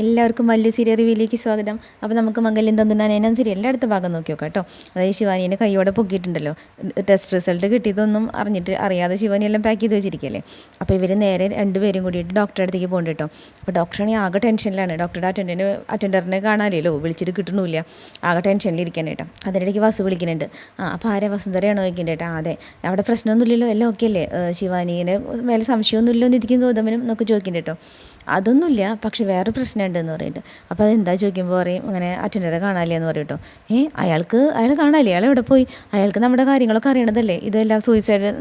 എല്ലാവർക്കും വലിയ സീരിയൽ റിവ്യൂലേക്ക് സ്വാഗതം. അപ്പോൾ നമുക്ക് മംഗല്യം തന്നുന്ന നയനം സീരിയൽ എല്ലാ അടുത്ത ഭാഗം നോക്കി കേട്ടോ. അതായത് ശിവാനീനെ കൈയോടെ പൊക്കിയിട്ടുണ്ടല്ലോ. ടെസ്റ്റ് റിസൾട്ട് കിട്ടിയതൊന്നും അറിഞ്ഞിട്ട് അറിയാതെ ശിവാനി എല്ലാം പാക്ക് ചെയ്ത് വെച്ചിരിക്കല്ലേ അപ്പോൾ ഇവർ നേരെ രണ്ടുപേരും കൂടിയിട്ട് ഡോക്ടറെ അടുത്തേക്ക് പോകേണ്ടി കേട്ടോ. അപ്പോൾ ഡോക്ടറാണെങ്കിൽ ആകെ ടെൻഷനിലാണ് ഡോക്ടറുടെ അറ്റൻഡന്റ് അറ്റൻഡറിനെ കാണാനില്ലല്ലോ. വിളിച്ചിട്ട് കിട്ടണില്ല. ആകെ ടെൻഷനിലിരിക്കാൻ കേട്ടോ. അതിനിടയ്ക്ക് വസു വിളിക്കുന്നുണ്ട്. ആ അപ്പോൾ ആരെ വസുന്ധരയാണോ ചോദിക്കേണ്ടത് കേട്ടോ. അതെ. അവിടെ പ്രശ്നമൊന്നുമില്ലല്ലോ. എല്ലാം ഓക്കെ അല്ലേ? ശിവാനീനെ മേലെ സംശയമൊന്നുമില്ലോ ഇരിക്കും ഗൗതമനും എന്നൊക്കെ ചോദിക്കുന്നുണ്ട് കേട്ടോ. അതൊന്നുമില്ല. പക്ഷെ വേറെ പ്രശ്നമുണ്ട് എന്ന് പറയുന്നുണ്ട് അപ്പോൾ അതെന്താ ചോദിക്കുമ്പോൾ പറയും അങ്ങനെ അച്ഛന്റെ കാണാനില്ല? എന്ന് പറയും ഏ അയാൾക്ക് അയാൾ കാണാനില്ലേ? അയാൾ എവിടെ പോയി? അയാൾക്ക് നമ്മുടെ കാര്യങ്ങളൊക്കെ അറിയണതല്ലേ? ഇതെല്ലാം സൂയിസൈഡ്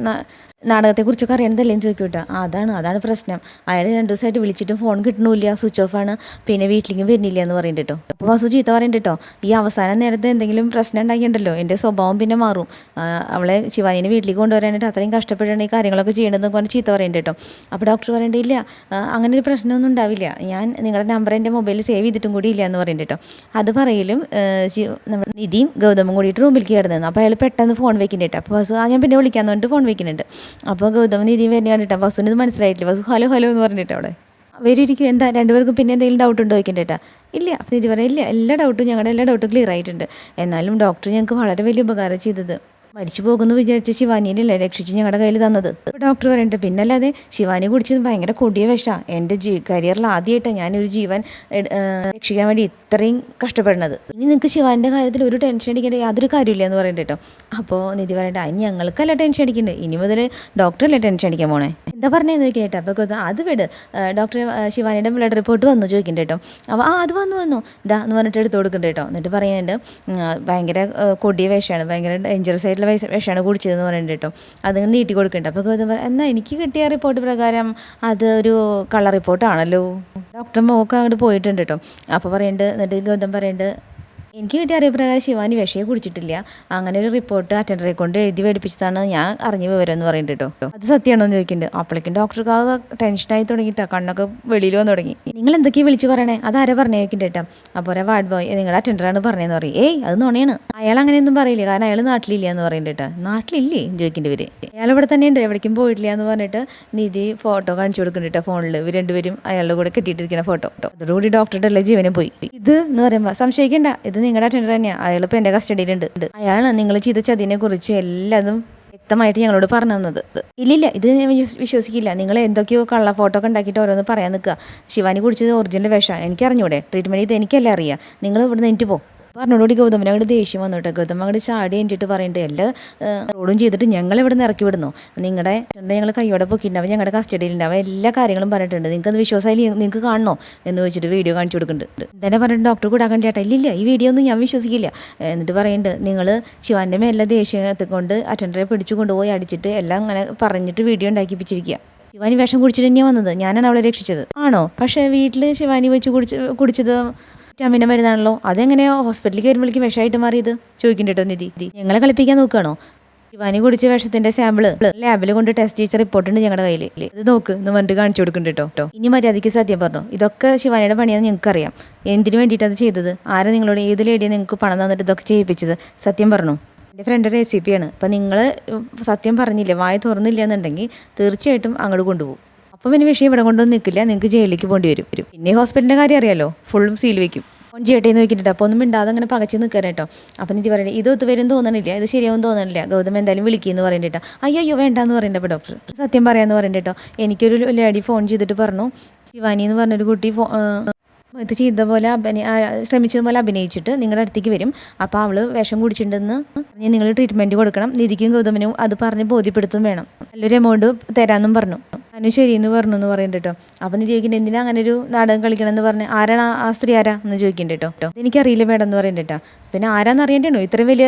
നാടകത്തെക്കുറിച്ചൊക്കെ അറിയണതല്ലേ ചോദിക്കും കേട്ടോ അതാണ് അതാണ് പ്രശ്നം. അയാൾ രണ്ട് ദിവസമായിട്ട് വിളിച്ചിട്ട് ഫോൺ കിട്ടണില്ല സ്വിച്ച് ഓഫ് ആണ്. പിന്നെ വീട്ടിലേക്കും വരുന്നില്ല എന്ന് പറയുന്നുണ്ട് കേട്ടോ അപ്പോൾ വസു ചീത്ത പറയുന്നുണ്ട് കേട്ടോ ഈ അവസാന നേരത്തെ എന്തെങ്കിലും പ്രശ്നം ഉണ്ടാക്കിയിട്ടുണ്ടല്ലോ എന്റെ സ്വഭാവം പിന്നെ മാറും. അവളെ ശിവാനിനെ വീട്ടിലേക്ക് കൊണ്ടുവരാനായിട്ട് അത്രയും കഷ്ടപ്പെട്ടാണ് ഈ കാര്യങ്ങളൊക്കെ ചെയ്യേണ്ടതെന്ന് പറഞ്ഞ് ചീത്ത പറയുന്നുണ്ട് കേട്ടോ അപ്പോൾ ഡോക്ടർ പറയേണ്ടത് ഇല്ല അങ്ങനെ ഒരു പ്രശ്നമൊന്നും ഉണ്ടാവില്ല. ഞാൻ നിങ്ങളുടെ നമ്പർ എന്റെ മൊബൈലിൽ സേവ് ചെയ്തിട്ടും കൂടി ഇല്ല എന്ന് പറയുന്നുണ്ട് കേട്ടോ അത് പറയലും നമ്മുടെ നിധിയും ഗൗതമും കൂടിയിട്ട് റൂമിലേക്ക് കിടന്നു അപ്പോൾ അയാൾ പെട്ടെന്ന് ഫോൺ വെക്കുന്നുണ്ട് അപ്പോൾ ബസ് ഞാൻ പിന്നെ വിളിക്കാന്ന് പറഞ്ഞിട്ട് ഫോൺ വെക്കുന്നുണ്ട് അപ്പോൾ ഗൗതമ നിധിയും വരുന്ന കണ്ടിട്ട് വസുവിന് ഇത് മനസ്സിലായിട്ടില്ല. വസു ഹലോ ഹലോ എന്ന് പറഞ്ഞിട്ട് അവിടെ. അവരിക്കും എന്താ രണ്ടുപേർക്കും പിന്നെ എന്തെങ്കിലും ഡൗട്ട് ഉണ്ടോ ചോദിക്കണ്ടേട്ടാ? ഇല്ല. അപ്പം നിധി പറയാം ഇല്ല. എല്ലാ ഡൗട്ടും ഞങ്ങളുടെ എല്ലാ ഡൗട്ടും ക്ലിയർ ആയിട്ടുണ്ട്. എന്നാലും ഡോക്ടർ ഞങ്ങൾക്ക് വളരെ വലിയ ഉപകാരം ചെയ്തത്. മരിച്ചു പോകുന്നു വിചാരിച്ച ശിവാനിയിലല്ലേ രക്ഷിച്ച് ഞങ്ങളുടെ കയ്യിൽ തന്നത്? ഡോക്ടർ പറയുന്നുണ്ട് പിന്നല്ലാതെ ശിവാനി കുടിച്ചത് ഭയങ്കര കൊടിയ വിഷമാണ് എന്റെ ജീ കരിയറിൽ ആദ്യമായിട്ടാണ് ഞാനൊരു ജീവൻ രക്ഷിക്കാൻ വേണ്ടി ഇത്രയും കഷ്ടപ്പെടുന്നത്. ഇനി നിങ്ങൾക്ക് ശിവാനിന്റെ കാര്യത്തിൽ ഒരു ടെൻഷൻ അടിക്കേണ്ട യാതൊരു കാര്യമില്ല എന്ന് പറയട്ടെ കേട്ടോ അപ്പോൾ നിധി പറയട്ടെ അതിന് ഞങ്ങൾക്കല്ല ടെൻഷൻ അടിക്കേണ്ടത് ഇനി മുതൽ ഡോക്ടറല്ലേ ടെൻഷൻ അടിക്കാൻ പോണേ? എന്താ പറഞ്ഞതെന്ന് കേട്ടോ അപ്പോൾ അത് വിട്. ഡോക്ടർ ശിവാനിയുടെ ബ്ലഡ് റിപ്പോർട്ട് വന്നു ചോദിക്കണ്ട കേട്ടോ അപ്പോൾ ആ അത് വന്നു വന്നു. ഇതാ എന്ന് പറഞ്ഞിട്ട് എടുത്ത് കൊടുക്കണ്ട കേട്ടോ എന്നിട്ട് പറയുന്നുണ്ട് ഭയങ്കര കൊടിയ വേഷമാണ് ഭയങ്കര ഡേഞ്ചറസ് ആയിട്ടുള്ള വിഷ വിഷമാണ് കുടിച്ചതെന്ന് പറയുന്നുണ്ട് കേട്ടോ അതിങ്ങനെ നീട്ടി കൊടുക്കണ്ട. അപ്പോൾ ഗൗതം പറ എന്നാൽ എനിക്ക് കിട്ടിയ റിപ്പോർട്ട് പ്രകാരം അത് ഒരു കളർ റിപ്പോർട്ടാണല്ലോ ഡോക്ടർ മോക്ക് അങ്ങോട്ട് പോയിട്ടുണ്ട് കേട്ടോ അപ്പോൾ പറയുന്നുണ്ട് എന്നിട്ട് ഗൗതം പറയുന്നുണ്ട് എനിക്ക് കിട്ടിയ അറിവ് പ്രകാരം ശിവാനി വിഷയെ കുടിച്ചിട്ടില്ല. അങ്ങനെ ഒരു റിപ്പോർട്ട് അറ്റൻഡറെ കൊണ്ട് എഴുതി മേടിപ്പിച്ചതാണ് ഞാൻ അറിഞ്ഞ വിവരം എന്ന് പറയുന്നത് കേട്ടോ. അത് സത്യമാണോ എന്ന് ചോദിക്കുന്നുണ്ട്. അപ്പോഴേക്കും ഡോക്ടർക്ക് ടെൻഷനായി തുടങ്ങിയിട്ടാ കണ്ണൊക്കെ വെളിയിൽ വന്ന് തുടങ്ങി. നിങ്ങൾ എന്തൊക്കെയാണ് വിളിച്ച് പറയണേ? അതാരാ പറഞ്ഞു? ചോദിക്കുന്നുണ്ട് കേട്ടോ അപ്പോൾ വാർഡ് ബോയ് നിങ്ങളുടെ അറ്റൻഡറാണ് പറഞ്ഞതെന്ന് പറയും. ഏയ് അത് നുണയാണ്. അയാൾ അങ്ങനെയൊന്നും പറയില്ല. കാരണം അയാൾ നാട്ടിലില്ല എന്ന് പറയുന്നുണ്ട് കേട്ടോ നാട്ടിലില്ലേ? ചോദിക്കേണ്ടി വരെ അയാൾ ഇവിടെ തന്നെ ഉണ്ട്. എവിടേക്കും പോയിട്ടില്ല എന്ന് പറഞ്ഞിട്ട് നിധി ഫോട്ടോ കാണിച്ചു കൊടുക്കുന്നുണ്ട് കേട്ടോ ഫോണിൽ ഇവർ രണ്ടുപേരും അയാളുടെ കൂടെ കെട്ടിയിട്ടിരിക്കുന്ന ഫോട്ടോ അതോടുകൂടി ഡോക്ടറുടെ എല്ലാ ജീവനും പോയി. ഇത് എന്ന് പറയുമ്പോൾ സംശയിക്കേണ്ട. ഇത് നിങ്ങളുടെ അറ്റൻഡർ തന്നെയാണ് അയാൾ ഇപ്പോൾ എന്റെ കസ്റ്റഡിയിലുണ്ട് അയാളാണ് നിങ്ങൾ ചെയ്ത ചതിനെ കുറിച്ച് എല്ലാതും വ്യക്തമായിട്ട് ഞങ്ങളോട് പറഞ്ഞു തന്നത്. ഇല്ലില്ല ഇത് ഞാൻ വിശ്വസിക്കില്ല. നിങ്ങൾ എന്തൊക്കെയോ കള്ള ഫോട്ടോ ഒക്കെ ഉണ്ടാക്കിയിട്ട് ഓരോന്ന് പറയാൻ നിൽക്കുക ശിവാനി കുടിച്ചത് ഒറിജിനൽ എനിക്ക് അറിഞ്ഞൂടെ ട്രീറ്റ്മെന്റ് ചെയ്ത് എനിക്കല്ല അറിയാം. നിങ്ങൾ ഇവിടുന്ന് എനിക്ക് പോ. പറഞ്ഞോടുകൂടി ഗൗതമന് അങ്ങോട്ട് ദേഷ്യം വന്നു കേട്ടോ ഗൗതം അങ്ങോട്ട് ചാടി എന്നിട്ട് പറയുന്നുണ്ട് എല്ലാ റോഡും ചെയ്തിട്ട് ഞങ്ങൾ ഇവിടെ നിന്ന് ഇറക്കി വിടുന്നു നിങ്ങളുടെ ഞങ്ങൾ കൈയോടെ പൊക്കിയിട്ടുണ്ടാവും ഞങ്ങളുടെ കസ്റ്റഡിയിലുണ്ടാവും എല്ലാ കാര്യങ്ങളും പറഞ്ഞിട്ടുണ്ട്. നിങ്ങൾക്ക് അത് വിശ്വാസമായി നിങ്ങൾക്ക് കാണണോ? എന്ന് വെച്ചിട്ട് വീഡിയോ കാണിച്ചു കൊടുക്കുന്നുണ്ട് തന്നെ പറഞ്ഞിട്ട് ഡോക്ടർ കൂടാൻ ചേട്ടാ. ഇല്ലില്ല ഈ വീഡിയോ ഒന്നും ഞാൻ വിശ്വസിക്കില്ല. എന്നിട്ട് പറയുന്നുണ്ട് നിങ്ങൾ ശിവാന്റെ മേലെ ദേഷ്യത്തെ കൊണ്ട് അറ്റൻഡറെ പിടിച്ചു കൊണ്ടുപോയി അടിച്ചിട്ട് എല്ലാം അങ്ങനെ പറഞ്ഞിട്ട് വീഡിയോ ഉണ്ടാക്കിപ്പിച്ചിരിക്കുക ശിവാനി വിഷം കുടിച്ചിട്ട് തന്നെയാണ് വന്നത്. ഞാനാണ് അവളെ രക്ഷിച്ചത്. ആണോ? പക്ഷേ വീട്ടിൽ ശിവാനി വെച്ച് കുടിച്ച് കുടിച്ചത് വിറ്റാമിന്റെ മരുന്നാണല്ലോ അതെങ്ങനെയോ? ഹോസ്പിറ്റലിലേക്ക് വരുമ്പോഴേക്കും വിഷമായിട്ട് മാറിയത്? ചോദിക്കണ്ടോ നിധി. ഞങ്ങളെ കളിപ്പിക്കാൻ നോക്കുകയാണോ? ശിവാനി കുടിച്ച വിഷത്തിന്റെ സാമ്പിൾ ലാബിൽ കൊണ്ട് ടെസ്റ്റ് ചെയ്ത റിപ്പോർട്ട് ഉണ്ട് ഞങ്ങളുടെ കയ്യിൽ ഇത് നോക്ക് എന്ന് പറഞ്ഞിട്ട് കാണിച്ചു കൊടുക്കുന്നുണ്ട് കേട്ടോ ഇനി മര്യാദയ്ക്ക് സത്യം പറഞ്ഞു. ഇതൊക്കെ ശിവാനിയുടെ പണിയാന്ന് ഞങ്ങൾക്ക് അറിയാം എന്തിനു വേണ്ടിയിട്ടത് ചെയ്തത്? ആരാ നിങ്ങളോട് ഏത് ലേഡിയെ നിങ്ങൾക്ക് പണം തന്നിട്ട് ഇതൊക്കെ ചെയ്യിപ്പിച്ചത്? സത്യം പറഞ്ഞു. എന്റെ ഫ്രണ്ട് റെസിപ്പിയാണ് അപ്പം നിങ്ങൾ സത്യം പറഞ്ഞില്ല? വായ തുറന്നില്ല എന്നുണ്ടെങ്കിൽ തീർച്ചയായിട്ടും അങ്ങോട്ട് കൊണ്ടുപോകും. അപ്പം പിന്നെ വിഷയം ഇവിടെ കൊണ്ടൊന്നും നിൽക്കില്ല. നിങ്ങൾക്ക് ജയിലിലേക്ക് പോകേണ്ടി വരും. വരും. പിന്നെ ഹോസ്പിറ്റലിന്റെ കാര്യം അറിയാലോ? ഫുള്ളും സീൽ വെക്കും. ഫോൺ ചെയ്യട്ടെ എന്ന് നോക്കിയിട്ട് അപ്പോൾ ഒന്നും മിണ്ടാതെ അങ്ങനെ പകച്ച് നിൽക്കാൻ കേട്ടോ. അപ്പം നിധി പറയണേ ഇത് ഒത്തു വരും തോന്നണില്ല. ഇത് ശരിയാവും തോന്നണില്ല. ഗൗതം എന്തായാലും വിളിക്കുമെന്ന് പറയണ്ട അയ്യോ അയ്യോ വേണ്ടെന്ന് പറയണ്ട ഡോക്ടർ സത്യം പറയാമെന്ന് പറയണ്ട എനിക്കൊരു ലേഡി ഫോൺ ചെയ്തിട്ട് പറഞ്ഞു. ശിവാനി എന്ന് പറഞ്ഞൊരു കുട്ടി ഫോ ഇത് ചെയ്ത പോലെ അഭിനയ ശ്രമിച്ചതുപോലെ അഭിനയിച്ചിട്ട് നിങ്ങളുടെ അടുത്തേക്ക് വരും. അപ്പോൾ അവൾ വിഷം കുടിച്ചിട്ടുണ്ടെന്ന് പറഞ്ഞ് നിങ്ങൾ ട്രീറ്റ്മെന്റ് കൊടുക്കണം. നിധിക്കും ഗൗതമനും അത് പറഞ്ഞ് ബോധ്യപ്പെടുത്തും വേണം. നല്ലൊരു എമൗണ്ട് തരാമെന്നും പറഞ്ഞു. അനു ശരിയെന്ന് പറഞ്ഞു എന്ന് പറയുന്നുണ്ട് കേട്ടോ അപ്പം നീ ചോദിക്കണ്ട എന്തിനാ അങ്ങനെ ഒരു നാടകം കളിക്കണം എന്ന് പറഞ്ഞ് ആരാണ് ആ- സ്ത്രീ ആരാ? എന്ന് ചോദിക്കണ്ട കേട്ടോ എനിക്കറിയില്ല മേഡം എന്ന് പറയുന്നുണ്ട് കേട്ടോ പിന്നെ ആരാന്ന് അറിയണ്ടോ ഇത്രയും വലിയ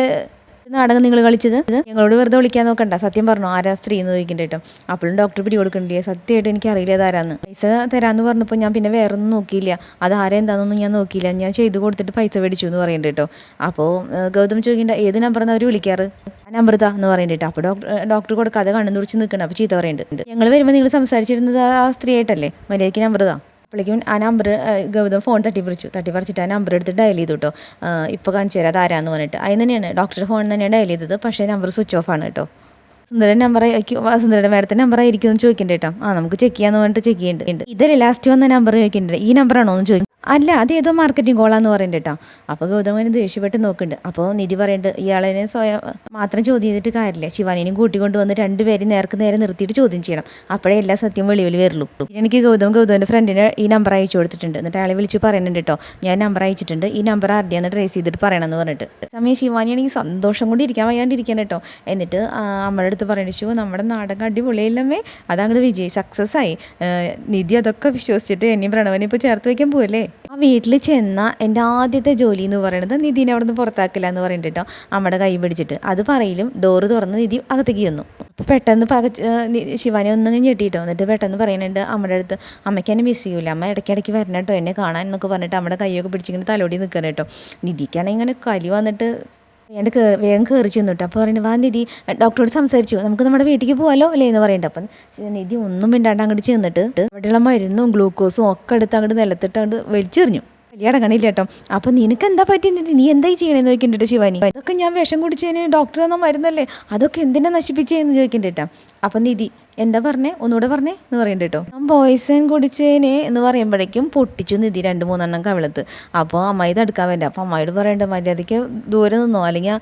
നാടകം നിങ്ങൾ കളിച്ചത്? ഞങ്ങളോട് വെറുതെ വിളിക്കാൻ നോക്കണ്ട. സത്യം പറഞ്ഞു. ആരാ സ്ത്രീ എന്ന് ചോദിക്കണ്ട അപ്പോഴും ഡോക്ടർ പിടി കൊടുക്കണ്ടേ സത്യമായിട്ട് എനിക്ക് അറിയില്ല അതാരാന്ന് പൈസ തരാന്ന് പറഞ്ഞപ്പോൾ ഞാൻ പിന്നെ വേറെ ഒന്നും നോക്കിയില്ല. അത് ആരെന്താണെന്നൊന്നും ഞാൻ നോക്കിയില്ല. ഞാൻ ചെയ്ത് കൊടുത്തിട്ട് പൈസ മേടിച്ചു എന്ന് പറയണ്ട കേട്ടോ അപ്പോൾ ഗൗതം ചോദിക്കേണ്ട. ഏത് നമ്പറാണ് അവർ വിളിക്കാറ്? ആ നമ്പർ താ എന്ന് പറയണ്ട കേട്ടോ അപ്പോൾ ഡോക്ടർ ഡോക്ടർ കൊടുക്കാതെ കണ്ണു നിറച്ച് നിൽക്കണം അപ്പോൾ ചീത്ത പറയുന്നുണ്ട് ഞങ്ങൾ വരുമ്പോൾ നിങ്ങൾ സംസാരിച്ചിരുന്നത് ആ സ്ത്രീ ആയിട്ടല്ലേ മര്യാദയ്ക്ക് നമ്പർ താ. അപ്പോഴേക്കും ആ നമ്പർ ഗൗതം ഫോൺ തട്ടി പറിച്ചു തട്ടി പറിച്ചിട്ട് ആ നമ്പർ എടുത്ത് ഡയൽ ചെയ്തു കേട്ടോ ഇപ്പോൾ കാണിച്ചു തരാം അതാരാന്ന് പറഞ്ഞിട്ട്. അതിന് തന്നെയാണ്. ഡോക്ടറുടെ ഫോൺ തന്നെയാണ് ഡയൽ ചെയ്തത്. പക്ഷേ നമ്പർ സ്വിച്ച് ഓഫ് ആണ് കേട്ടോ സുന്ദരൻ നമ്പർ ആയിരിക്കും സുന്ദരയുടെ മേഡത്തിന്റെ നമ്പർ ആയിരിക്കും എന്ന് ചോദിക്കണ്ട ആ നമുക്ക് ചെക്ക് ചെയ്യാന്ന് പറഞ്ഞിട്ട് ചെക്ക് ചെയ്യേണ്ടത് ഇതല്ലേ ലാസ്റ്റ് വന്ന നമ്പർ ചോദിക്കേണ്ടത് ഈ നമ്പറാണോ എന്ന് ചോദിക്കും അല്ല അത് ഏതോ മാർക്കറ്റിംഗ് കോളാന്ന് പറയുന്നുണ്ട് കേട്ടോ അപ്പോൾ ഗൗതമന് ദേഷ്യപ്പെട്ട് നോക്കുന്നുണ്ട് അപ്പോൾ നിധി പറയുന്നുണ്ട് ഇയാളെ സ്വയം മാത്രം ചോദ്യം ചെയ്തിട്ട് കാര്യമില്ല ശിവാനിനെയും കൂട്ടിക്കൊണ്ട് വന്ന് രണ്ടുപേരും നേർക്ക് നേരെ നിർത്തിയിട്ട് ചോദ്യം ചെയ്യണം. അപ്പോഴേ എല്ലാ സത്യം വെളിവിൽ വരുള്ളൂ. എനിക്ക് ഗൗതം ഗൗതമിന്റെ ഫ്രണ്ടിന് ഈ നമ്പർ അയച്ചു കൊടുത്തിട്ടുണ്ട്. എന്നിട്ട് അയാളെ വിളിച്ച് പറയുന്നുണ്ട് കേട്ടോ ഞാൻ നമ്പർ അയച്ചിട്ടുണ്ട്. ഈ നമ്പർ ആരുടെയാന്ന് ട്രേസ് ചെയ്തിട്ട് പറയണമെന്ന് പറഞ്ഞിട്ട്. സമയം ശിവാനിയാണെങ്കിൽ സന്തോഷം കൊണ്ട് ഇരിക്കാൻ വയ്യാണ്ടിരിക്കാൻ കേട്ടോ എന്നിട്ട് അമ്മയുടെ അടുത്ത് പറയുന്നത് ഷോ നമ്മുടെ നാടകം അടിപൊളിയല്ലമ്മേ. അതങ്ങോട്ട് വിജയ് സക്സസ് ആയി. നിധി അതൊക്കെ വിശ്വസിച്ചിട്ട് എന്നെയും പ്രണവനെ ഇപ്പോൾ ചേർത്ത് വയ്ക്കാൻ പോവല്ലേ? ആ വീട്ടിൽ ചെന്ന എന്റെ ആദ്യത്തെ ജോലി എന്ന് പറയുന്നത് നിധിനെ അവിടെ നിന്ന് പുറത്താക്കില്ല എന്ന് പറയുന്നുണ്ട് കേട്ടോ അമ്മയുടെ കൈ പിടിച്ചിട്ട്. അത് പറയിലും ഡോറ് തുറന്ന് നിധി അകത്തേക്ക് ചെന്നു. അപ്പോൾ പെട്ടെന്ന് പക ശിവാനെ ഒന്നും ഞെട്ടിയിട്ടോ എന്നിട്ട് പെട്ടെന്ന് പറയുന്നുണ്ട് അമ്മയുടെ അടുത്ത് അമ്മയ്ക്ക് എന്നെ മിസ് ചെയ്യൂല. അമ്മ ഇടയ്ക്കിടയ്ക്ക് വരണം കേട്ടോ എന്നെ കാണാൻ എന്നൊക്കെ പറഞ്ഞിട്ട് അമ്മയുടെ കൈയൊക്കെ പിടിച്ചിങ്ങനെ തലോടി നിൽക്കണം കേട്ടോ നിധിക്കാണെങ്കിൽ ഇങ്ങനെ കലി വന്നിട്ട് കേ വേഗം കയറി ചെന്നു കേട്ടോ അപ്പോൾ പറയുന്നത് വാ നിധി ഡോക്ടറോട് സംസാരിച്ചു. നമുക്ക് നമ്മുടെ വീട്ടിലേക്ക് പോകാലോ അല്ലേ? എന്ന് പറയുന്നുണ്ട് അപ്പം നിധി ഒന്നും മിണ്ടാണ്ട് അങ്ങോട്ട് ചെന്നിട്ട് അവിടെയുള്ള മരുന്നും ഗ്ലൂക്കോസും ഒക്കെ എടുത്ത് അങ്ങോട്ട് നിലത്തിട്ട് അങ്ങോട്ട് വലിച്ചെറിഞ്ഞു. വലിയ അടങ്ങണില്ല കേട്ടോ അപ്പം നിനക്ക് എന്താ പറ്റി നിധി? നീ എന്തായി ചെയ്യണേന്ന് ചോദിക്കണ്ടിട്ട് ശിവാനി. അതൊക്കെ ഞാൻ വിഷം കുടിച്ചതിന് ഡോക്ടർ തന്ന മരുന്നല്ലേ? അതൊക്കെ എന്തിനാ നശിപ്പിച്ചതെന്ന് ചോദിക്കുന്നുണ്ട് കേട്ടോ അപ്പം നിധി എന്താ പറഞ്ഞേ? ഒന്നുകൂടെ പറഞ്ഞേ എന്ന് പറയണ്ട കേട്ടോ പോയിസൺ കുടിച്ചേനെ എന്ന് പറയുമ്പോഴേക്കും പൊട്ടിച്ചു നിധി രണ്ട് മൂന്നെണ്ണം കവിളത്ത്. അപ്പോൾ അമ്മായി തടുക്കാൻ വേണ്ട. അപ്പോൾ അമ്മായിയോട് പറയണ്ട മര്യാദയ്ക്ക് ദൂരെ നിന്നോ അല്ലെങ്കിൽ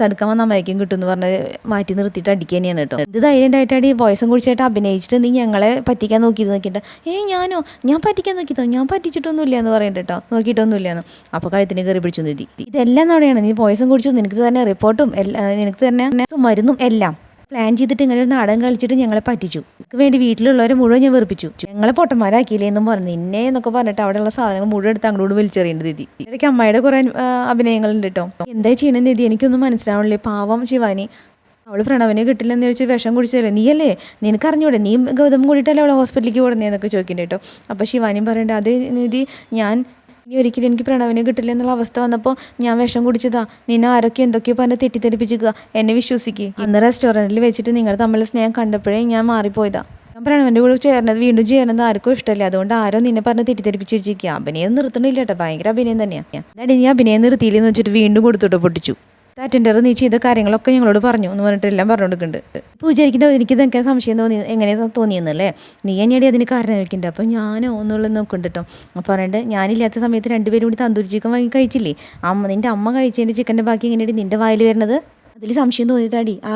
തടുക്കാൻ വന്ന അമ്മയ്ക്കും കിട്ടും എന്ന് പറഞ്ഞ് മാറ്റി നിർത്തിയിട്ട് അടിക്കുക തന്നെയാണ് കേട്ടോ ഇത് ധൈര്യമായിട്ടാണ് ഈ പോയിസൺ കുടിച്ചായിട്ട് അഭിനയിച്ചിട്ട് നീ ഞങ്ങളെ പറ്റിക്കാൻ നോക്കിയത് നോക്കിയിട്ട് ഏയ് ഞാനോ? ഞാൻ പറ്റിക്കാൻ നോക്കിയതോ? ഞാൻ പറ്റിച്ചിട്ടൊന്നുമില്ല എന്ന് പറയണ്ട കേട്ടോ നോക്കിയിട്ടൊന്നുമില്ല എന്ന്. അപ്പോൾ കഴുത്തിന് കയറി പിടിച്ചു നിധി. ഇതെല്ലാം നോടെയാണ് നീ പോയസം കുടിച്ചു നിനക്ക് തന്നെ റിപ്പോർട്ടും എല്ലാ നിനക്ക് തന്നെ മരുന്നും എല്ലാം. പ്ലാൻ ചെയ്തിട്ട് ഇങ്ങനെ ഒരു നാടകം കളിച്ചിട്ട് ഞങ്ങളെ പറ്റിച്ചു. എനിക്ക് വേണ്ടി വീട്ടിലുള്ളവരെ മുഴുവൻ ഞാൻ വെറുപ്പിച്ചു. ഞങ്ങളെ പൊട്ടന്മാരാക്കിയില്ലേ എന്നും പറഞ്ഞു. നിന്നെ എന്നൊക്കെ പറഞ്ഞിട്ട് അവിടെയുള്ള സാധനങ്ങൾ മുഴുവൻ എടുത്ത് അങ്ങോട്ട് വലിച്ചെറിയേണ്ടത് ദീദി ഇടയ്ക്ക് അമ്മയുടെ കുറേ അഭിനയങ്ങളുണ്ട് കേട്ടോ എന്താ ചെയ്യണം ദീദി എനിക്കൊന്നും മനസ്സിലാവണില്ലേ. പാവം ശിവാനി. അവൾ പ്രണവനെ കിട്ടില്ലെന്ന് ചോദിച്ച് വിഷം കുടിച്ചല്ലേ നീയല്ലേ? നിനക്ക് അറിഞ്ഞൂടെ? നീ ഗൗതം കൂടിയിട്ടല്ലേ അവളെ ഹോസ്പിറ്റലിലേക്ക് കൊടുന്നതെന്നൊക്കെ ചോദിക്കണ്ടേ കേട്ടോ അപ്പോൾ ശിവാനിയും പറയണ്ട അതേ നിധി ഞാൻ ഇനി ഒരിക്കലും എനിക്ക് പ്രണവിനെ കിട്ടില്ല എന്നുള്ള അവസ്ഥ വന്നപ്പോൾ ഞാൻ വിഷം കുടിച്ചതാ. നിന്നെ ആരൊക്കെ എന്തൊക്കെയോ പറഞ്ഞ് തെറ്റിദ്ധരിപ്പിച്ചിക്കുക എന്നെ വിശ്വസിക്കുക ഇന്ന് റെസ്റ്റോറന്റിൽ വെച്ചിട്ട് നിങ്ങൾ തമ്മിൽ സ്നേഹം കണ്ടപ്പോഴേ ഞാൻ മാറിപ്പോയതാ. ഞാൻ പ്രണവന്റെ കൂടെ ചേർന്നത് വീണ്ടും ചേർന്നത് ആർക്കും ഇഷ്ടമല്ല. അതുകൊണ്ട് ആരോ നിന്നെ പറഞ്ഞ് തെറ്റിദ്ധരിപ്പിച്ച് വെച്ചിരിക്കുക അഭിനയം നിർത്തണില്ല കേട്ടോ. ഭയങ്കര അഭിനയം തന്നെയാണ് അതായത് ഇനി അഭിനയം നിർത്തിയില്ലെന്ന് വെച്ചിട്ട് വീണ്ടും കൊടുത്തിട്ട് പൊട്ടിച്ചു. അറ്റൻഡർ നീ ചെയ്ത കാര്യങ്ങളൊക്കെ ഞങ്ങളോട് പറഞ്ഞു എന്ന് പറഞ്ഞിട്ട് എല്ലാം പറഞ്ഞു കൊടുക്കുന്നുണ്ട് ഇപ്പോൾ വിചാരിക്കേണ്ട എനിക്ക് ഇതൊക്കെ സംശയം തോന്നി എങ്ങനെയാണ് തോന്നിയെന്നല്ലേ? നീ എന്നെയാണ് അതിന് കാരണം ചോദിക്കണ്ട അപ്പോൾ ഞാനോ ഒന്നുള്ളത് നോക്കുന്നുണ്ട് കേട്ടോ അപ്പോൾ പറഞ്ഞിട്ട് ഞാനില്ലാത്ത സമയത്ത് രണ്ടുപേരും കൂടി തന്തൂരി ചിക്കൻ വാങ്ങി കഴിച്ചില്ലേ? അമ്മ നിന്റെ അമ്മ കഴിച്ചതിന്റെ ചിക്കന്റെ ബാക്കി എങ്ങനെയാണ് നിന്റെ വായിൽ വരുന്നത്? അതിൽ സംശയം തോന്നിയിട്ടാടി ആ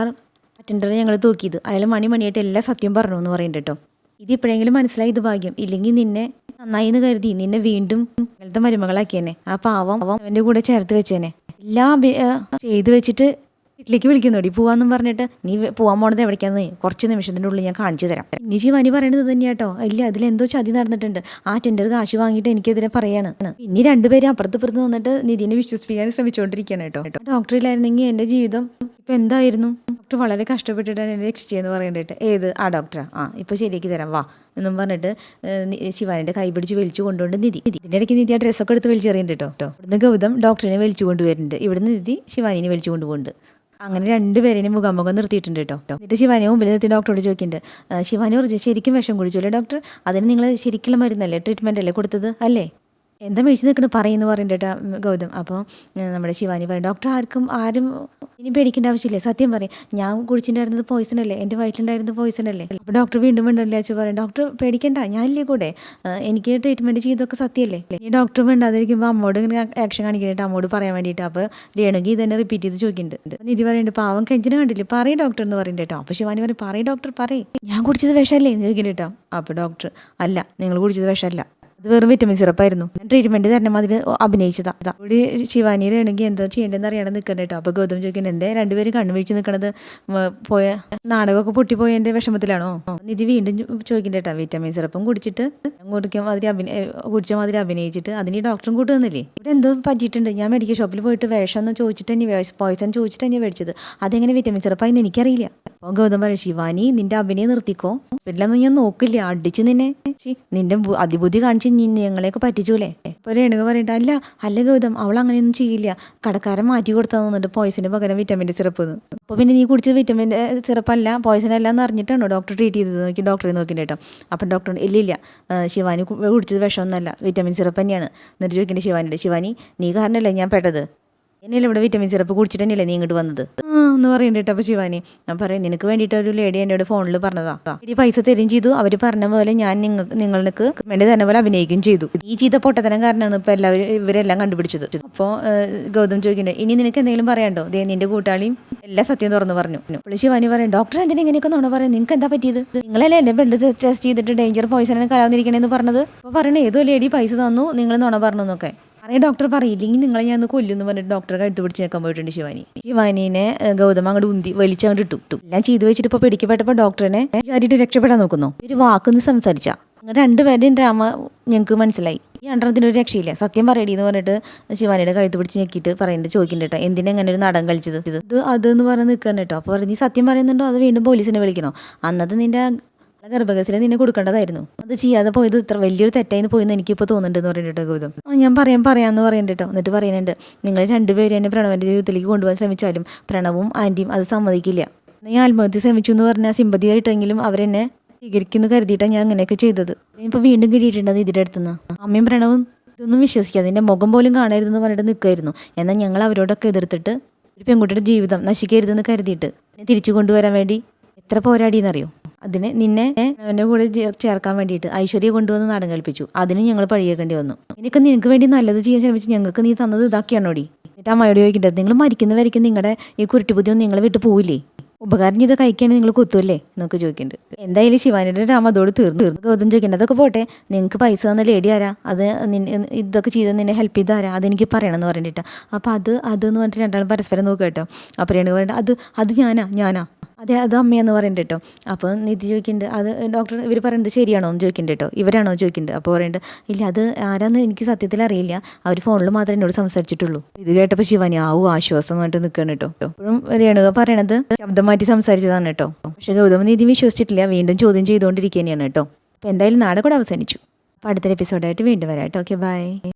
അറ്റൻഡർ ഞങ്ങൾ തൂക്കിയത്. അയാൾ മണി മണിയായിട്ട് എല്ലാ സത്യം പറഞ്ഞു എന്ന് പറയുന്നുണ്ട് കേട്ടോ ഇത് ഇപ്പോഴെങ്കിലും മനസ്സിലായി ഇത് ഭാഗ്യം. ഇല്ലെങ്കിൽ നിന്നെ നന്നായി എന്ന് കരുതി നിന്നെ വീണ്ടും ഇങ്ങനത്തെ മരുമകളാക്കിയെന്നെ ആ പാവം അവൻ അവന്റെ കൂടെ ചേർത്ത് വെച്ചേനെ. എല്ലാം ചെയ്തു വെച്ചിട്ട് വീട്ടിലേക്ക് വിളിക്കുന്നോടി പോവാന്നും പറഞ്ഞിട്ട് നീ പോകാൻ പോണത് എവിടേക്കാന്ന് കുറച്ച് നിമിഷത്തിന്റെ ഉള്ളിൽ ഞാൻ കാണിച്ചു തരാം. നിജി വനി പറയുന്നത് തന്നെയാട്ടോ ഇല്ല അതിലെന്തോ ചതി നടന്നിട്ടുണ്ട്. ആ ടെൻഡർ കാശ് വാങ്ങിയിട്ട് എനിക്കെതിരെ പറയാണ്. ഇനി രണ്ടുപേരും അപ്പുറത്ത് ഇപ്പുറത്ത് വന്നിട്ട് നിധിനെ വിശ്വസിപ്പിക്കാൻ ശ്രമിച്ചുകൊണ്ടിരിക്കുകയാണ് കേട്ടോ ഡോക്ടറിലായിരുന്നെങ്കിൽ എന്റെ ജീവിതം ഇപ്പം എന്തായിരുന്നു? ഡോക്ടർ വളരെ കഷ്ടപ്പെട്ടിട്ടാണ് എന്നെ രക്ഷിച്ചതെന്ന് പറയേണ്ടിട്ട്. ഏത്? ആ ഡോക്ടർ ആ. ഇപ്പോൾ ശരിയാക്കി തരാം. വാ. എന്നും പറഞ്ഞിട്ട് ശിവാനിന്റെ കൈ പിടിച്ച് വലിച്ചു കൊണ്ടുകൊണ്ട് നിധി. ഇതിന്റെ ഇടയ്ക്ക് നിധി ആ ഡ്രസ്സൊക്കെ എടുത്ത് വലിച്ചെറിയുന്നുണ്ട് കേട്ടോ ഇവിടുന്ന് ഗൗതം ഡോക്ടറിനെ വലിച്ചു കൊണ്ടുവരുന്നുണ്ട്. ഇവിടുന്ന് നിധി ശിവാനിനെ വലിച്ചു കൊണ്ടുപോകുന്നുണ്ട്. അങ്ങനെ രണ്ടുപേരെയും മുഖാമുഖം നിർത്തിയിട്ടുണ്ട് കേട്ടോ. എന്നിട്ട് ശിവാനി മുമ്പിൽ നിർത്തി ഡോക്ടറോട് ചോദിക്കുന്നുണ്ട് "ആ, ശിവാനി ഉറച്ച് ശരിക്കും വിഷം കുടിച്ചു അല്ലേ ഡോക്ടർ? അതിന് നിങ്ങൾ ശരിക്കുള്ള മരുന്നല്ലേ ട്രീറ്റ്മെന്റ് അല്ലേ കൊടുത്തത്? അല്ലേ? എന്താ മേടിച്ച് നിൽക്കണ പറയുന്നു പറയുന്നുണ്ട് കേട്ടോ ഗൗതം. അപ്പോൾ നമ്മുടെ ശിവാനി പറയും ഡോക്ടർ ആർക്കും ആരും ഇനി പേടിക്കേണ്ട ആവശ്യമില്ല. സത്യം പറയും. ഞാൻ കുടിച്ചിട്ടുണ്ടായിരുന്നത് പോയിസൺ അല്ലേ? എന്റെ വയറ്റിലുണ്ടായിരുന്നത് പോയിസൺ അല്ലേ? അപ്പോൾ ഡോക്ടർ വീണ്ടും വീണ്ടും അച്ഛൻ പറയും ഡോക്ടർ പേടിക്കേണ്ട. ഞാനില്ലേ കൂടെ? എനിക്ക് ട്രീറ്റ്മെന്റ് ചെയ്തൊക്കെ സത്യമല്ലേ ഈ ഡോക്ടർ വേണ്ടാതിരിക്കുമ്പോൾ അമ്മോട് ഇങ്ങനെ ആക്ഷൻ കാണിക്കാനായിട്ട് അമ്മോട് പറയാൻ വേണ്ടിയിട്ട്. അപ്പോൾ രേണുകി ഇതന്നെ റിപ്പീറ്റ് ചെയ്ത് ചോദിക്കുന്നുണ്ട്. നിധി പറയുന്നുണ്ട് പാവം കെഞ്ചിനെ കണ്ടില്ലേ? പറയും ഡോക്ടർ എന്ന് പറയുന്നുണ്ട് കേട്ടോ അപ്പോൾ ശിവാനി പറയും പറയും ഡോക്ടർ പറയും. ഞാൻ കുടിച്ചത് വിഷമല്ലേ? എന്ന് ചോദിക്കുന്നുണ്ട് കേട്ടോ അപ്പോൾ ഡോക്ടർ അല്ല നിങ്ങൾ കുടിച്ചത് വിഷമല്ല. അത് വെറും വിറ്റമിൻ സിറപ്പായിരുന്നു ഞാൻ ട്രീറ്റ്മെന്റ് തന്നെ അതിൽ അഭിനയിച്ചതാ. കൂടി ശിവാനിയിൽ ശിവാനിയിലാണെങ്കിൽ എന്താ ചെയ്യേണ്ടതെന്ന് അറിയാതെ നിൽക്കണ്ട കേട്ടോ. അപ്പോൾ ഗൗതം ചോദിക്കുന്നത് എന്തേ രണ്ടുപേരും കണ്ണുവീഴ്ച നിൽക്കണത് പോയ നാടകമൊക്കെ പൊട്ടിപ്പോയതിന്റെ വിഷമത്തിലാണോ? നിധി വീണ്ടും ചോദിക്കണ്ട കേട്ടോ വിറ്റമിൻ സിറപ്പും കുടിച്ചിട്ട് കുടിക്കാൻ മാതിരി അഭിനയ കുടിച്ച മാതിരി അഭിനയിച്ചിട്ട് അതിന് ഡോക്ടറും കൂട്ട് തന്നില്ലേ ഇവിടെ എന്തോ പറ്റിയിട്ടുണ്ട്. ഞാൻ മെഡിക്കൽ ഷോപ്പിൽ പോയിട്ട് വിഷം എന്ന് ചോദിച്ചിട്ട് തന്നെ പോയിസൺ ചോദിച്ചിട്ട് തന്നെ മേടിച്ചത്. അതെങ്ങനെ വിറ്റമിൻ സിറപ്പായി എനിക്കറിയില്ല. അപ്പോൾ ഗൗതം പറയും ശിവാനി നിന്റെ അഭിനയം നിർത്തിക്കോ. വീട്ടിലൊന്നും ഞാൻ നോക്കില്ല. അടിച്ച് നിന്നെ. നിന്റെ അതിബുദ്ധി കാണിച്ച് നീ ഞങ്ങളെയൊക്കെ പറ്റിച്ചൂലേ? ഇപ്പൊ രേണുക പറയണ്ട അല്ല അല്ല ഗൗതം അവൾ അങ്ങനെയൊന്നും ചെയ്യില്ല. കടക്കാരൻ മാറ്റി കൊടുത്താൽ തോന്നുന്നുണ്ട് പോയിസന് പകരം വിറ്റമിന്റെ സിറപ്പ് അപ്പോൾ പിന്നെ നീ കുടിച്ചത് വിറ്റമിന്റെ സിറപ്പല്ല പോയിസൺ അല്ല എന്ന് അറിഞ്ഞിട്ടാണോ ഡോക്ടർ ട്രീറ്റ് ചെയ്തത് നോക്കി ഡോക്ടറെ നോക്കിയിട്ട് കേട്ടോ. അപ്പം ഡോക്ടർ ഇല്ലില്ല ശിവാനി കുടിച്ചത് വിഷമൊന്നുമല്ല വിറ്റമിൻ സിറപ്പ് തന്നെയാണ്. എന്നിട്ട് ചോദിക്കേണ്ടത് ശിവാനിയുടെ ശിവാനി നീ കാരണമല്ലേ ഞാൻ പെട്ടത്? എന്നെയല്ലേ ഇവിടെ വിറ്റമിൻ സിറപ്പ് കുടിച്ചിട്ട് നീ ഇങ്ങോട്ട് വന്നത്? ആ എന്ന് പറയുന്നുണ്ട് അപ്പോൾ ശിവാനി. ഞാൻ പറയും നിനക്ക് വേണ്ടിയിട്ട് ഒരു ലേഡി എന്നോട് ഫോണിൽ പറഞ്ഞതാ. ഈ പൈസ തരും ചെയ്തു. അവർ പറഞ്ഞ പോലെ ഞാൻ നിങ്ങൾക്ക് നിങ്ങൾക്ക് വേണ്ടി തന്നെ പോലെ അഭിനയിക്കുകയും ചെയ്തു. ഈ ചെയ്ത പൊട്ടത്തനം കാരണമാണ് ഇപ്പോൾ എല്ലാവരും ഇവരെല്ലാം കണ്ടുപിടിച്ചത്. അപ്പോൾ ഗൗതം ചോദിക്കുന്നുണ്ട് ഇനി നിനക്ക് എന്തെങ്കിലും പറയാണ്ടോ? ദേ നിന്റെ കൂട്ടാളിയും എല്ലാ സത്യം തുറന്നു പറഞ്ഞു. പുള്ളി ശിവാനി പറയും ഡോക്ടർ എന്തിനാ ഇങ്ങനെയൊക്കെ നോണ പറയും നിങ്ങൾക്ക് എന്താ പറ്റിയത്? നിങ്ങളല്ലേ എന്നെ ബ്ലഡ് ടെസ്റ്റ് ചെയ്തിട്ട് ഡേഞ്ചർ പോയിസൺ കലർന്നിരിക്കണേന്ന് പറഞ്ഞത്? അപ്പോൾ പറയണേ ഏതോ ലേഡി പൈസ തന്നു നിങ്ങൾ നോണ പറഞ്ഞു എന്നൊക്കെ. അറിയ ഡോക്ടർ പറയില്ലെങ്കിൽ നിങ്ങളെ ഞാൻ ഒന്ന് കൊല്ലുന്നു പറഞ്ഞിട്ട് ഡോക്ടറെ അടുത്ത് പിടിച്ച് നിൽക്കാൻ പോയിട്ടുണ്ട് ശിവാനി. ശിവാനിനെ ഗൗതമ ഗൗതം അങ്ങോട്ട് ഉന്തി വലിച്ചങ്ങോട്ട് ഇട്ടു ഇട്ടു. എല്ലാം ചെയ്തു വെച്ചിട്ട് ഇപ്പോൾ പിടിക്കപ്പെട്ടപ്പോൾ ഡോക്ടറിനെ കാര്യമായിട്ട് രക്ഷപ്പെടാൻ നോക്കുന്നു. ഒരു വാക്കൊന്ന് സംസാരിച്ച. അങ്ങനെ രണ്ടുപേരുടെയും ഡ്രാമ ഞങ്ങൾക്ക് മനസ്സിലായി. ഈ രണ്ടെണ്ണത്തിന് ഒരു രക്ഷയില്ല. സത്യം പറയടി എന്ന് പറഞ്ഞിട്ട് ശിവാനിയുടെ കഴുത്ത് പിടിച്ച് ഞെക്കിയിട്ട് പറയുന്നുണ്ട് ചോദിക്കുന്നുണ്ട് കേട്ടോ എന്തിനാ അങ്ങനെ ഒരു നടൻ കളിച്ചത്? ഇത് അത് എന്ന് പറഞ്ഞ് നിൽക്കണം കേട്ടോ അപ്പോൾ നീ സത്യം പറയുന്നുണ്ടോ? അത് വീണ്ടും പോലീസിനെ വിളിക്കണോ? അന്നത്തെ നിന്റെ ഗർഭകസിനെ നിന്നെ കൊടുക്കേണ്ടതായിരുന്നു. അത് ചെയ്യാതെ പോയത് ഇത്ര വലിയൊരു തെറ്റായിന്ന് പോയെന്ന് എനിക്കിപ്പോൾ തോന്നുന്നുണ്ടെന്ന് പറഞ്ഞിട്ട് ഗൗതം. ഞാൻ പറയാൻ പറയാമെന്ന് പറയുന്നുണ്ട് കേട്ടോ. എന്നിട്ട് പറയുന്നുണ്ട് നിങ്ങൾ രണ്ടുപേരും എന്നെ പ്രണവന്റെ ജീവിതത്തിലേക്ക് കൊണ്ടുപോകാൻ ശ്രമിച്ചാലും പ്രണവും ആന്റിയും അത് സമ്മതിക്കില്ല. ഞാൻ ആത്മഹത്യ ശ്രമിച്ചു എന്ന് പറഞ്ഞാൽ സിമ്പതി ആയിട്ടെങ്കിലും അവരെന്നെ സ്വീകരിക്കുന്നു കരുതിയിട്ടാണ് ഞാൻ അങ്ങനെയൊക്കെ ചെയ്തത്. ഇപ്പോൾ വീണ്ടും കിട്ടിയിട്ടുണ്ടത് ഇതിന്റെ അടുത്തുനിന്ന്. അമ്മയും പ്രണവും ഇതൊന്നും വിശ്വസിക്കാതെ എന്റെ മുഖം പോലും കാണരുതെന്ന് പറഞ്ഞിട്ട് നിൽക്കുമായിരുന്നു എന്നാൽ ഞങ്ങൾ അവരോടൊക്കെ എതിർത്തിട്ട് ഒരു പെൺകുട്ടിയുടെ ജീവിതം നശിക്കരുതെന്ന് കരുതിയിട്ട് തിരിച്ചു കൊണ്ടുവരാൻ വേണ്ടി എത്ര പോരാടിയെന്നറിയോ? അതിന് നിന്നെ അവന്റെ കൂടെ ചേർക്കാൻ വേണ്ടിയിട്ട് ഐശ്വര്യ കൊണ്ടുവന്ന് നാടൻ കൽപ്പിച്ചു അതിന് ഞങ്ങൾ പഴിയേക്കേണ്ടി വന്നു. നിനക്ക് നിനക്ക് വേണ്ടി നല്ലത് ചെയ്യാൻ ശ്രമിച്ച് ഞങ്ങൾക്ക് നീ തന്നത് ഇതാക്കിയാണോടി എന്നിട്ട് അമ്മയോട് ചോദിക്കേണ്ടത് നിങ്ങൾ മരിക്കുന്നവരേക്കും നിങ്ങളുടെ ഈ കുരുട്ടിബുദ്ധിയൊന്നും നിങ്ങൾ വിട്ടു പോവില്ലേ? ഉപകാരം ചെയ്ത് കഴിക്കാൻ നിങ്ങൾ കുത്തുമല്ലേ എന്നൊക്കെ ചോദിക്കുന്നുണ്ട് എന്തായാലും ശിവാനിയുടെ രാമ അതോട് തീർന്നു. തീർന്നു. ഗൗതം ചോദിക്കുന്നത് അതൊക്കെ പോട്ടെ നിങ്ങൾക്ക് പൈസ തന്ന ലേഡി ആരാ? അത് ഇതൊക്കെ ചെയ്ത് നിന്നെ ഹെൽപ്പ് ചെയ്ത ആരാ അതെനിക്ക് പറയണം എന്ന് പറഞ്ഞിട്ട്. അപ്പോൾ അത് അതെന്ന് പറഞ്ഞിട്ട് രണ്ടാളും പരസ്പരം നോക്കുക കേട്ടോ. അപ്പോൾ രണ്ട് പറയണ്ട അത് അത് ഞാനാ ഞാനാ. അതെ അത് അമ്മയെന്ന് പറയുന്നുണ്ട് കേട്ടോ. അപ്പോൾ നിധി ചോദിക്കുന്നുണ്ട് അത് ഡോക്ടർ ഇവർ പറയുന്നത് ശരിയാണോ എന്ന് ചോദിക്കുന്നുണ്ട് കേട്ടോ. ഇവരാണോ ചോദിക്കുന്നുണ്ട് അപ്പോൾ പറയുന്നുണ്ട് ഇല്ല അത് ആരാന്ന് എനിക്ക് സത്യത്തിൽ അറിയില്ല. അവർ ഫോണിൽ മാത്രമേ എന്നോട് സംസാരിച്ചിട്ടുള്ളൂ. ഇത് കേട്ടപ്പോൾ ശിവാനി ആവു ആശ്വാസം നിൽക്കുകയാണ് കേട്ടോ. എപ്പോഴും രേണുക പറയണത് ശബ്ദം മാറ്റി സംസാരിച്ചതാണ് കേട്ടോ. പക്ഷേ ഗൗതമ നിധി വിശ്വസിച്ചിട്ടില്ല. വീണ്ടും ചോദ്യം ചെയ്തുകൊണ്ടിരിക്കുകയാണ് കേട്ടോ. അപ്പോൾ എന്തായാലും നാടകം കൂടെ അവസാനിച്ചു. അപ്പോൾ അടുത്തൊരു എപ്പിസോഡായിട്ട് വീണ്ടും വരാം കേട്ടോ. Okay bye